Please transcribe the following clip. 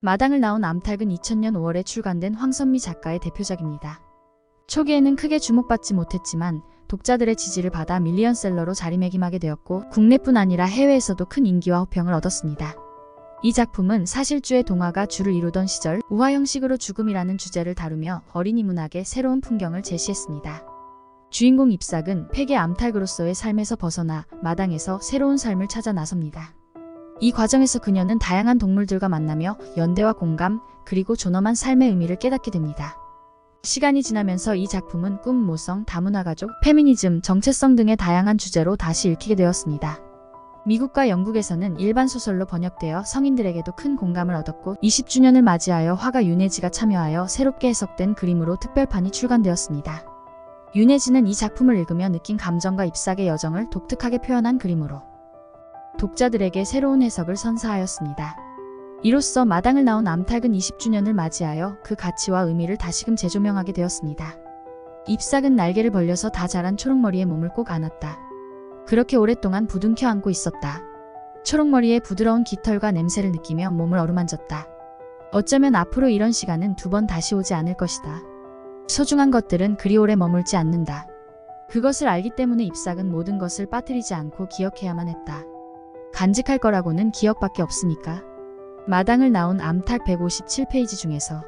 마당을 나온 암탉은 2000년 5월에 출간된 황선미 작가의 대표작입니다. 초기에는 크게 주목받지 못했지만 독자들의 지지를 받아 밀리언셀러로 자리매김하게 되었고 국내뿐 아니라 해외에서도 큰 인기와 호평을 얻었습니다. 이 작품은 사실주의 동화가 주를 이루던 시절 우화 형식으로 죽음이라는 주제를 다루며 어린이 문학의 새로운 풍경을 제시했습니다. 주인공 잎삭은 폐계 암탉으로서의 삶에서 벗어나 마당에서 새로운 삶을 찾아 나섭니다. 이 과정에서 그녀는 다양한 동물들과 만나며 연대와 공감, 그리고 존엄한 삶의 의미를 깨닫게 됩니다. 시간이 지나면서 이 작품은 꿈, 모성, 다문화 가족, 페미니즘, 정체성 등의 다양한 주제로 다시 읽히게 되었습니다. 미국과 영국에서는 일반 소설로 번역되어 성인들에게도 큰 공감을 얻었고 20주년을 맞이하여 화가 윤혜지가 참여하여 새롭게 해석된 그림으로 특별판이 출간되었습니다. 윤혜지는 이 작품을 읽으며 느낀 감정과 잎삭의 여정을 독특하게 표현한 그림으로 독자들에게 새로운 해석을 선사하였습니다. 이로써 마당을 나온 암탉은 20주년을 맞이하여 그 가치와 의미를 다시금 재조명하게 되었습니다. 잎삭은 날개를 벌려서 다 자란 초록머리에 몸을 꼭 안았다. 그렇게 오랫동안 부둥켜 안고 있었다. 초록머리의 부드러운 깃털과 냄새를 느끼며 몸을 어루만졌다. 어쩌면 앞으로 이런 시간은 두 번 다시 오지 않을 것이다. 소중한 것들은 그리 오래 머물지 않는다. 그것을 알기 때문에 잎삭은 모든 것을 빠뜨리지 않고 기억해야만 했다. 간직할 거라고는 기억밖에 없으니까. 마당을 나온 암탉 157페이지 중에서